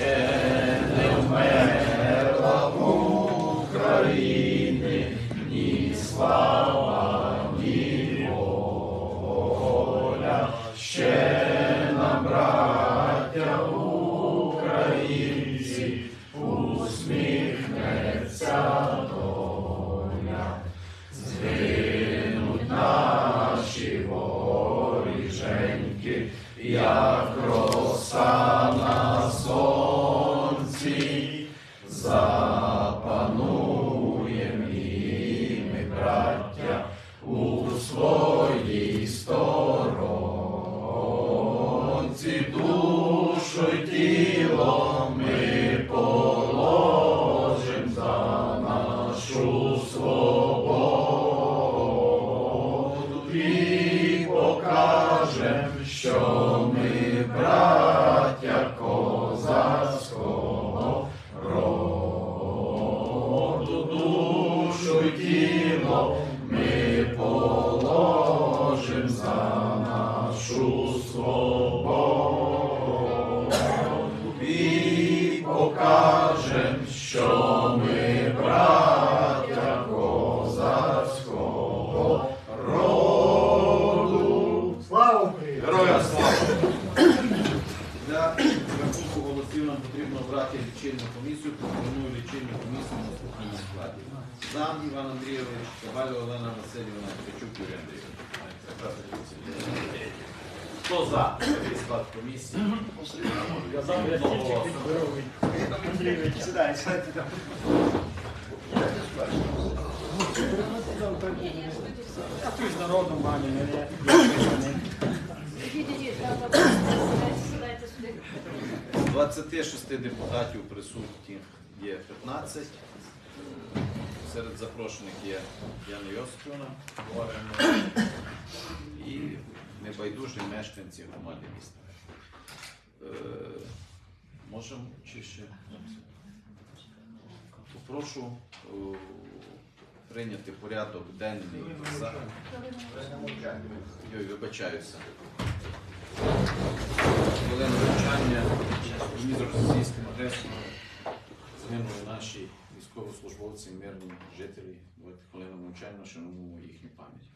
Yeah. Слава Україні! Героям слава! Для рахунку голосів нам потрібно обрати лічильну комісію. Пропоную лічильну комісію на наступному складі. Зам Іван Андрійович, Коваль Олена Васильівна, Ткачук Юрій Андрійович. Хто за такий склад комісії? Я сам я стільчик підберу від Андрійович. Сідай, сідайте там. А ти з народом, Ваня, не не. Сідайте сюди. З 26 депутатів присутніх є 15. Серед запрошених є Яна Йосипівна, говоримо, і небайдужі мешканці громади міста. Можемо чи ще? Попрошу е, прийняти порядок денний за. Йой, вибачаюся. Хвилину навчання з російським адресом згинули наші військовослужбовці, мирні жителі. Давайте хвилину навчання, шануємо їхню пам'ять.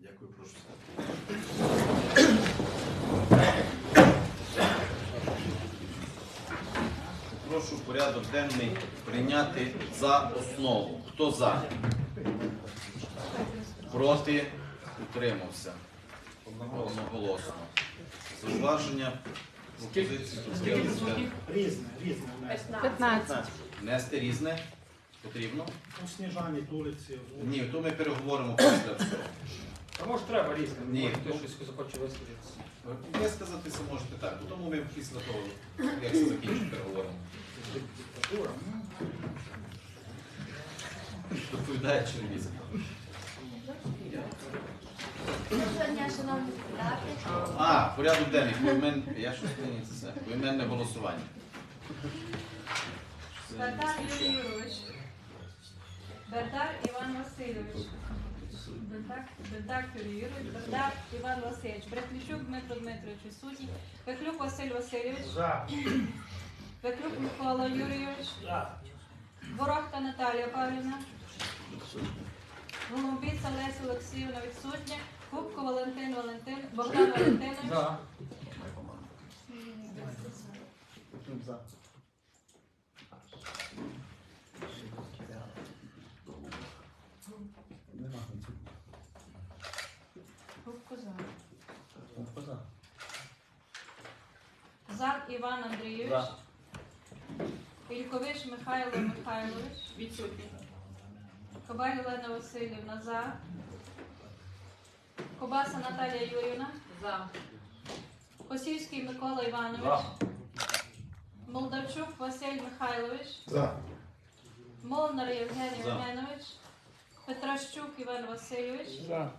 Дякую, прошу. Прошу порядок денний прийняти за основу. Хто за? Проти? Утримався. Одноголосно. Зауваження пропозиції пропозиції. Різне, різне. внести. 15. Внести різне? Потрібно? Ну, Сніжані, тулиці. Ні, то ми переговоримо після цього. А може треба різне? Ні. Може, Хтось щось захоче висказатися. Висказатися можете так, тому ми після того, як це закінчить, переговоримо. Диктатура. Доповідає телевізор. Доброго дня, шановні депутати. А, порядок денний, поімен... я щось не це все. Поіменне голосування. Бердар Юрій Юрович. Бердар Іван Васильович. Бердар, Бердар Юрій Юрович. Бердар Іван Васильович. Бретлічук Дмитро Дмитрович відсутній. Пеклюк Василь Васильович. За. Пеклюк Микола Юрійович. Ворохта Наталія Павлівна. Голубіця Леся Олексіївна відсутня. Кубко Валентин Валентин. Богдан Валентинович. За. Кубко за. Зар Іван Андрійович. Ількович Михайло Михайлович. Відсутній. Кобаль Олена Васильівна за. Кобаса Наталія Юрівна. За. Косівський Микола Іванович. Молдавчук Василь Михайлович, За. Молнар Євгеній За. Євгенович, Петращук Іван Васильович, За.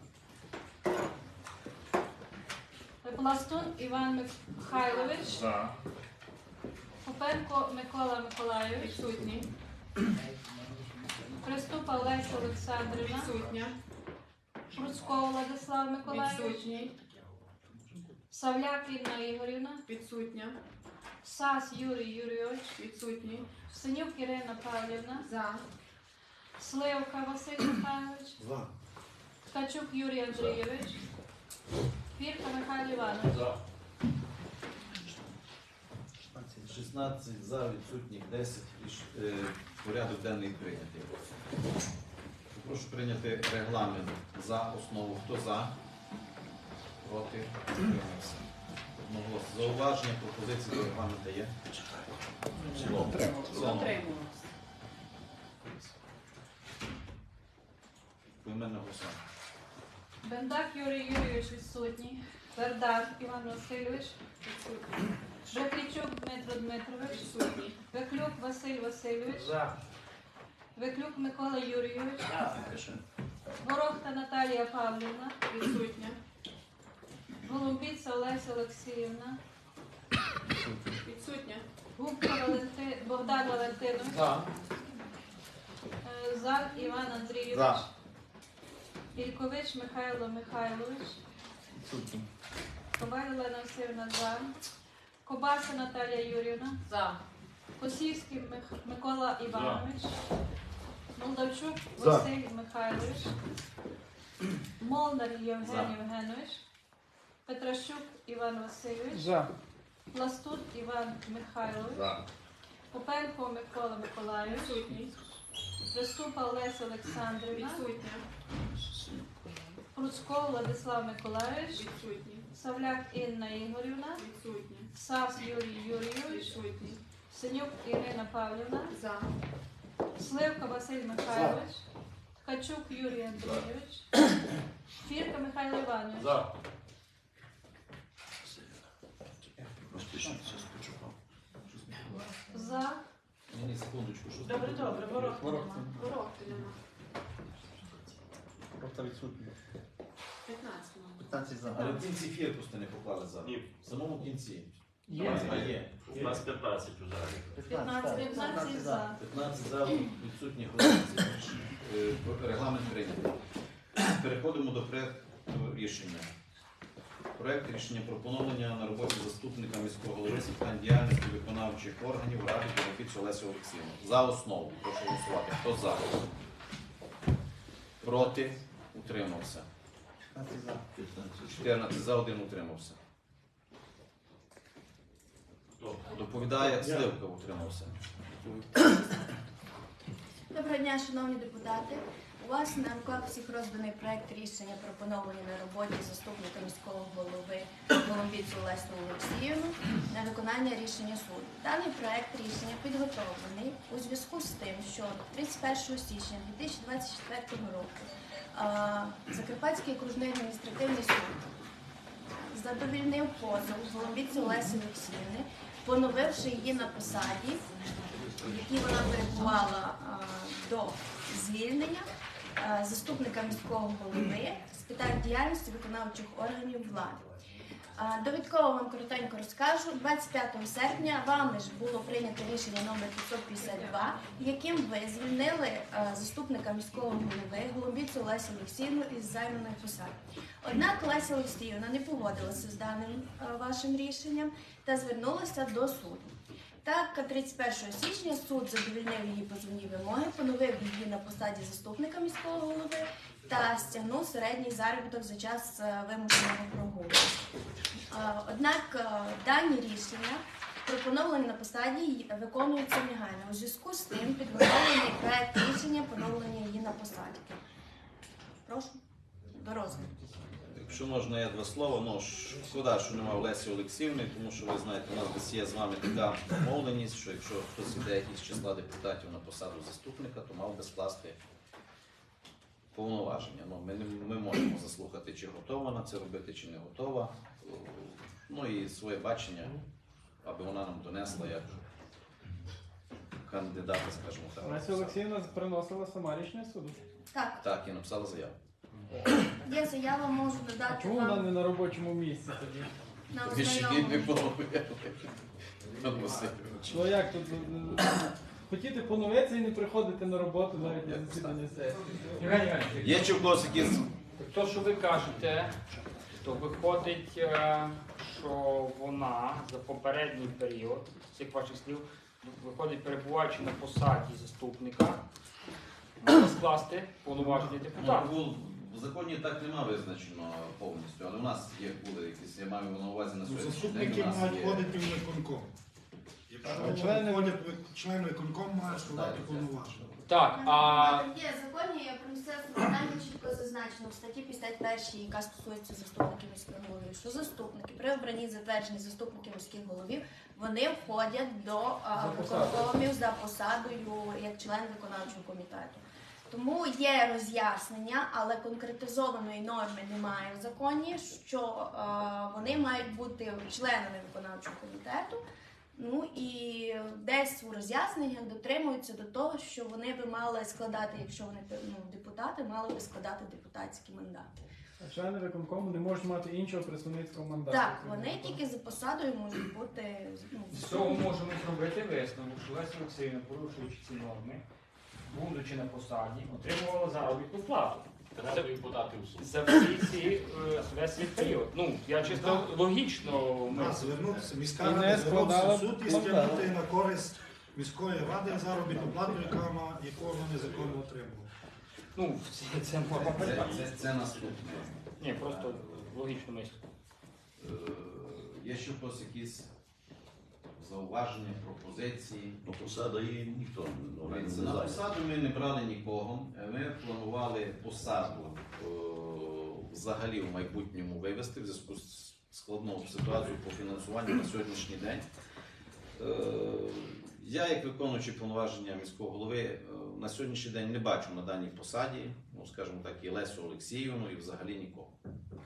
Пластун Іван Михайлович, За. Попенко Микола Миколайович, Відсутній. Приступа Леся Олександрівна, Відсутня. Пруцько Владислав Миколайович, Відсутній. Савляк Інна Ігорівна, Відсутня. Сас Юрій Юрійович, Відсутній. Синюк Ірина Павлівна, За. Сливка Василь Михайлович, За. Ткачук Юрій Андрійович, Фірка Михайло Іванович. За. 16 за, відсутніх 10. Ріш- е, Порядок денний прийнятий. Прошу прийняти регламент за основу. Хто за? Проти? Утримався. Одноголосно. Зауваження, пропозиції до регламенту є? В цілому. В цілому. Поіменне голосування. Бендак Юрій Юрійович відсутній. Вердар Іван Васильович, Відсутній. Беклічук Дмитро Дмитрович, Відсутній. Веклюк Василь Васильович, За. Веклюк Микола Юрійович. Ворохта Наталія Павлівна, Відсутня. Голубіця Олеся Олексіївна, Відсутня. Губка Валентин, Богдан Валентинович, За. е, Зар Іван Андрійович, За. Ількович Михайло Михайлович. Коваль Олена Васильівна За, Кобаса Наталія Юрівна, За. Косівський Мих- Микола Іванович, Молдавчук Василь Михайлович, Молнар За. Євгеній Євгенович, Петращук Іван Васильович, За. Пластун Іван Михайлович, За. Попенко Микола Миколайович, Відсутній. Приступа Олеся Олександрівна. Пруцько Владислав Миколайович, Відсутній. Савляк Інна Ігорівна, Відсутня. Сас Юрій Юрійович, Відсутній. Синюк Ірина Павлівна, За. Сливка Василь Михайлович, Ткачук Юрій Андрійович, Фірка Михайло Іванович, За. за Ні, ні, секундочку. Що Добре, добре. Ворог нема. Ворог нема. Відсутній. 15 мабуть. 15 за. Але в кінці фір просто не поклали за. Ні. В самому кінці. Є. А є. У нас 15 у залі. 15, 15 за. 15 за відсутніх 11. Е, Регламент прийнятий. Переходимо до проекту рішення. Проект рішення про поновлення на роботі заступника міського голови з питань діяльності виконавчих органів Ради Білопіцю Олесі Олексіївни. За основу. Прошу голосувати. Хто за? Проти? Утримався. 15 14 за, один утримався. Хто? Доповідає Сливка утримався. Доброго дня, шановні депутати. У вас на руках всіх розданий проект рішення про поновлення на роботі заступника міського голови Голомбіцу Лесну Олексіївну на виконання рішення суду. Даний проект рішення підготовлений у зв'язку з тим, що 31 січня 2024 року Закарпатський окружний адміністративний суд задовільнив позов головіці Олесі Олексійни, поновивши її на посаді, в якій вона перебувала до звільнення заступника міського голови з питань діяльності виконавчих органів влади. Довідково вам коротенько розкажу. 25 серпня вами ж було прийнято рішення номер 552, яким ви звільнили заступника міського голови Голубіцю Лесю Олексіївну із займаної посади. Однак Леся Олексіївна не погодилася з даним вашим рішенням та звернулася до суду. Так, 31 січня суд задовільнив її позовні вимоги, поновив її на посаді заступника міського голови та стягнув середній заробіток за час е, вимушеного прогулу. Е, Однак е, дані рішення про поновлення на посаді виконуються негайно. У зв'язку з тим підготовлений проект рішення поновлення її на посаді. Прошу до розгляду. Якщо можна, я два слова. Ну шкода, що немає Лесі Олексіївни, тому що ви знаєте, у нас десь є з вами така домовленість, що якщо хтось іде із числа депутатів на посаду заступника, то мав би скласти повноваження. Ну, ми, не, ми можемо заслухати, чи готова вона це робити, чи не готова. Ну і своє бачення, аби вона нам донесла, як кандидата, скажімо так. Леся Олексіївна приносила сама рішення суду. Так, Так, і написала заяву. є заява, можу А додати чому вона вам не на робочому місці тоді? на ще не ознайомлення. Ну як тут е, хотіти поновитися і не приходити на роботу навіть на засідання сесії? Є чи в когось якісь то, що ви кажете, то виходить, е, що вона за попередній період з цих ваших слів, виходить, перебуваючи на посаді заступника, може скласти повноваження депутата. Ну, в законі так нема визначено повністю, але у нас є були якісь, я маю на увазі на сьогоднішній. Заступники мають є. входити в виконком. А члени- в- виконком має складати Так. повноваження. Так, а Є в законі про місцеве самоврядування чітко зазначено в статті 51, яка стосується заступників міських головів, що заступники при обранні затвердженні заступників міських головів вони входять до а, За посадою. виконкомів за посадою як член виконавчого комітету. Тому є роз'яснення, але конкретизованої норми немає в законі, що е, вони мають бути членами виконавчого комітету. Ну і десь у роз'ясненнях дотримуються до того, що вони би мали складати, якщо вони ну, депутати, мали би складати депутатські мандати. А члени виконкому не можуть мати іншого представницького мандату. Так, вони тільки за посадою можуть бути ну, з цього можемо зробити висновок, що Леся Олексіївна, порушуючи ці норми, будучи на посаді, отримувала заробітну плату. Треба їм подати в суд. За всі ці е, весь цей період. Ну, я чисто логічно ми звернутися, міська І не рада складала звернутися в суд і мандат. стягнути на користь міської ради заробітну плату, яка вона, яку вона незаконно отримувала. ну, це, це норма Це, це, це наступне. Ні, просто логічно мислю. Е, Є ще якісь зауваження, пропозиції? Ну, посада її ніхто не Дивіться, На посаду ми не брали нікого. Ми планували посаду е, взагалі в майбутньому вивести в зв'язку з складною ситуацією по фінансуванню на сьогоднішній день. Е, Я, як виконуючий повноваження міського голови, е, на сьогоднішній день не бачу на даній посаді, ну скажімо так, і Лесю Олексіївну, і взагалі нікого.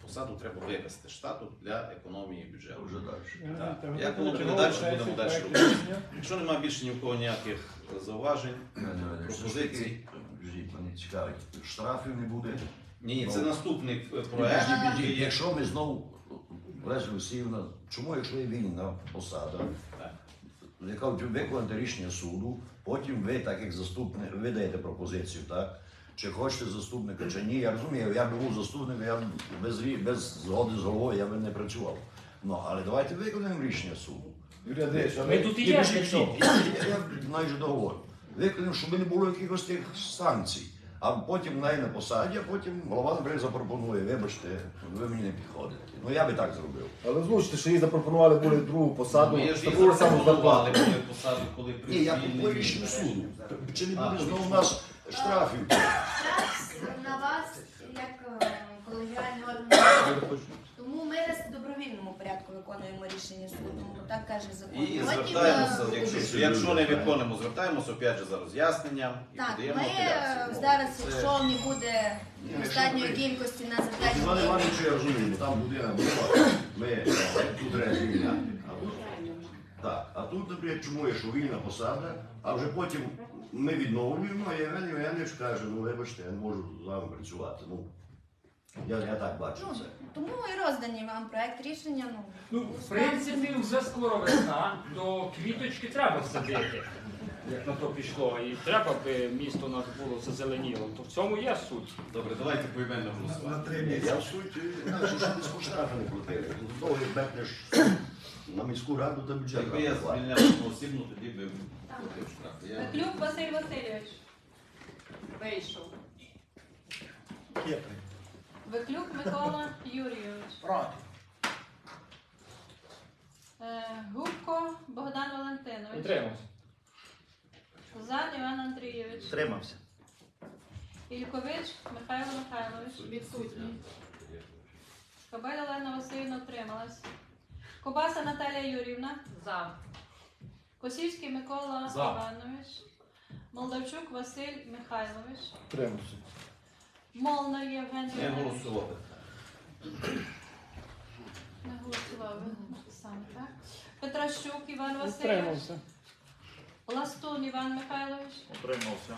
Посаду треба вивести штату для економії бюджету. Вже далі. Так. Як воно буде далі, будемо далі робити. Якщо немає більше ні в кого ніяких зауважень, Пропозиції. Мене цікавить. Штрафів не буде. ні, це Ну. наступний е, проект. Якщо ми знову Леся Олексіївна, чому якщо є вільна посада. Яка виконати рішення суду, потім ви, так як заступник, ви даєте пропозицію, так? Чи хочете заступника, чи ні. Я розумію, я б був заступником, я б без, без згоди з головою я би не працював. Ну, але давайте виконаємо рішення суду. Ми тут і є для цього. Я майже договорю. Виконаємо, щоб не було якихось тих санкцій. А потім неї на посаді, а потім голова, наприклад, запропонує, вибачте, ви мені не підходите. Ну я би так зробив. Але злучте, що їй запропонували були другу посаду, Ми ж таку їх саму запропонували, зарплату. коли посаду, коли Ні, я звільненні. рішенню суду. Чи не буде знову у нас штрафів? Зараз на вас як е, колегіальний орган. Тому ми десь в добровільному порядку виконуємо рішення суду, бо так каже закон. І Потім, звертаємося, е, якщо, якщо не виконуємо, звертаємося опять же за роз'ясненням і Так, ми подаємо е, апеляцію. зараз, Це- якщо не буде достатньої кількості на Іван затвердження. Іванович, я розумію, там будинок була. Ми е, тут треба звільняти. А тут- Так, а тут, наприклад, чому є, що вільна посада, а вже потім ми відновлюємо, а Євген Євгенович каже, ну вибачте, я не можу з вами працювати. Ну, я, я так бачу Ну, це. тому і роздані вам проект рішення. Ну, Ну, в принципі, вже скоро весна, то квіточки треба садити, як на то пішло. І треба би місто у нас було зазеленіло. То в цьому є суть. Добре, давайте поіменно На голосувати. три Ні, місяці. я в суті, що штрафи не платили. Довго бекнеш на міську раду та бюджет. Якби я звільняв осібну, тоді би платив штрафи. Я- Петлюк Василь Васильович. Вийшов. Є. Виклюк Микола Юрійович. Проти. Е, Губко Богдан Валентинович. Утримався. Зан Іван Андрійович. Тримався. Ількович Михайло Михайлович. Відсутній. Кабель Олена Васильівна утрималась. Кобаса Наталія Юрівна. За. Косівський Микола За. Іванович. Молдавчук Василь Михайлович. Тримався. Молнар Євген Не голосувати. Не голосували. Саме так. Петращук Іван Васильович. Утримався. Пластун Іван Михайлович, Утримався.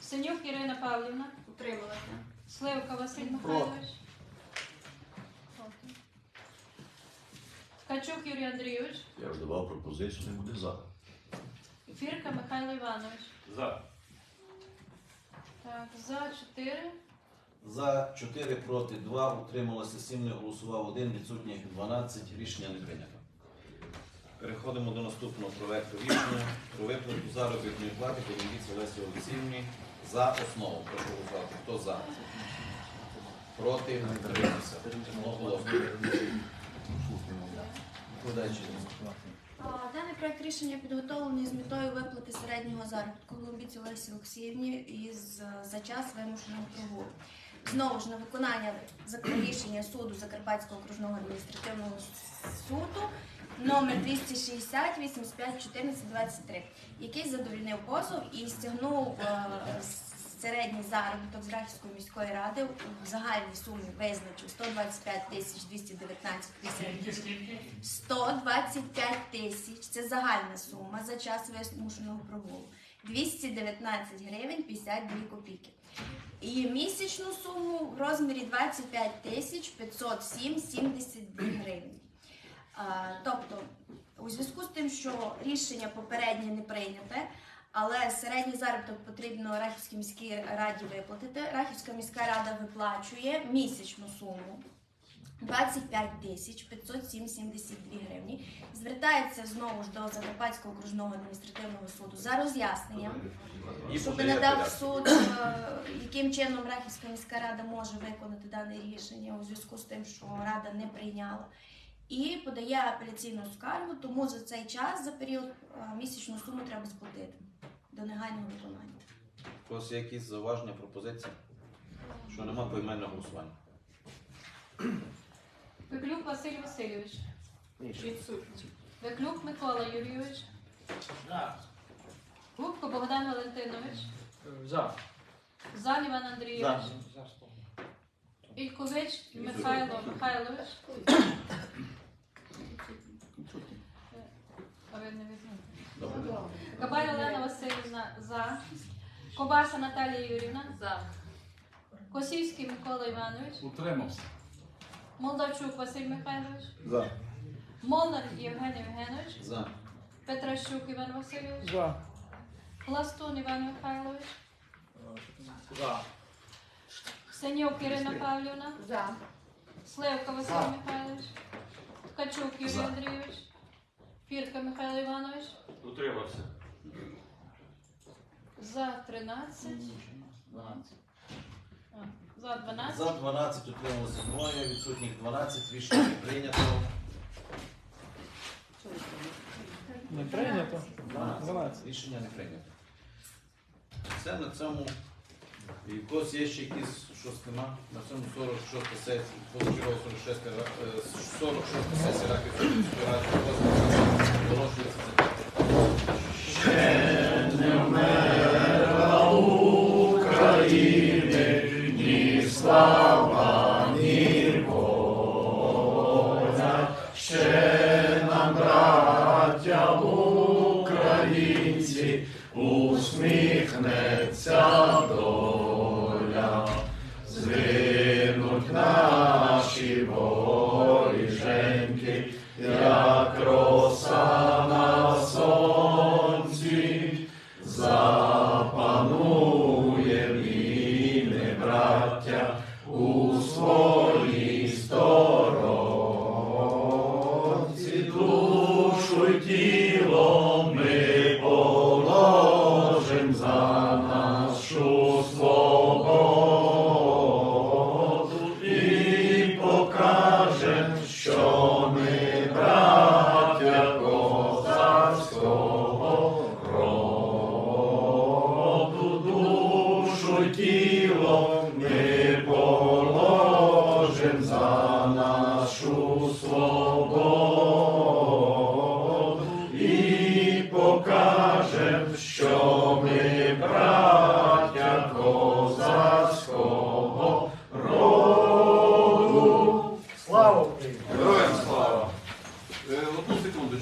Синюк Ірина Павлівна, Утрималася. Сливка Василь Михайлович. Проти. Ткачук Юрій Андрійович, Я вже давав пропозицію, не буде за. Фірка Михайло Іванович. За. Так, за 4. За 4 проти 2, утрималося 7, не голосував 1, відсутніх 12, рішення не прийнято. Переходимо до наступного проекту рішення про виплату заробітної плати Коломбійці Лесі Олексіївні за основу. Прошу голосувати. Хто за? Проти? Утримався. Одноголосно. Подальше. Даний проект рішення підготовлений з метою виплати середнього заробітку Голубіці Лесі Олексіївні із е, за час вимушеного прогулу. Знову ж на виконання рішення суду Закарпатського окружного адміністративного суду номер 260 85 14 23, який задовольнив позов і стягнув е, середній заробіток з Рахівської міської ради в загальній сумі визначив 125 тисяч 219 тисяч 125 тисяч це загальна сума за час вимушеного прогулу. 219 гривень 52 копійки. І місячну суму в розмірі 25 тисяч 507 72 гривні. Тобто, у зв'язку з тим, що рішення попереднє не прийняте, але середній заробіток потрібно Рахівській міській раді виплатити. Рахівська міська рада виплачує місячну суму 25 тисяч 507 72 гривні. Звертається знову ж до Закарпатського окружного адміністративного суду за роз'ясненням, щоб надав суд, е, яким чином Рахівська міська рада може виконати дане рішення у зв'язку з тим, що рада не прийняла. І подає апеляційну скаргу, тому за цей час, за період е, місячну суму треба сплатити до негайного виконання. Є якісь зауваження, пропозиції? Що нема поіменного голосування. Пеклюк Василь Васильович. Відсутні. Пеклюк Микола Юрійович. За. Губко Богдан Валентинович. За. Зан Іван Андрійович. За. Ількович Михайло Михайлович. А ви не візьмете. Добре. Кабаль Олена Васильівна за. Кобаса Наталія Юрівна. За. Косівський Микола Іванович. Утримався. Молдавчук Василь Михайлович. За. Молнар Євген Євгенович. За. Петращук Іван Васильович. За. Пластун Іван Михайлович. За. Синюк Ірина Павлівна. За. Сливка Василь Михайлович. Ткачук Юрій Андрійович. Фірка Михайло Іванович. Утримався. За 13. 12. А, За 12. За 12 утрималося двоє, відсутніх 12, рішення не прийнято. Не прийнято. 12. 12. Рішення не прийнято. Все на цьому. І в когось є ще якісь щось нема. На цьому 46 сесія, позачергова 46 ра- е, 46 сесія Раківської міської ради Gentlemen.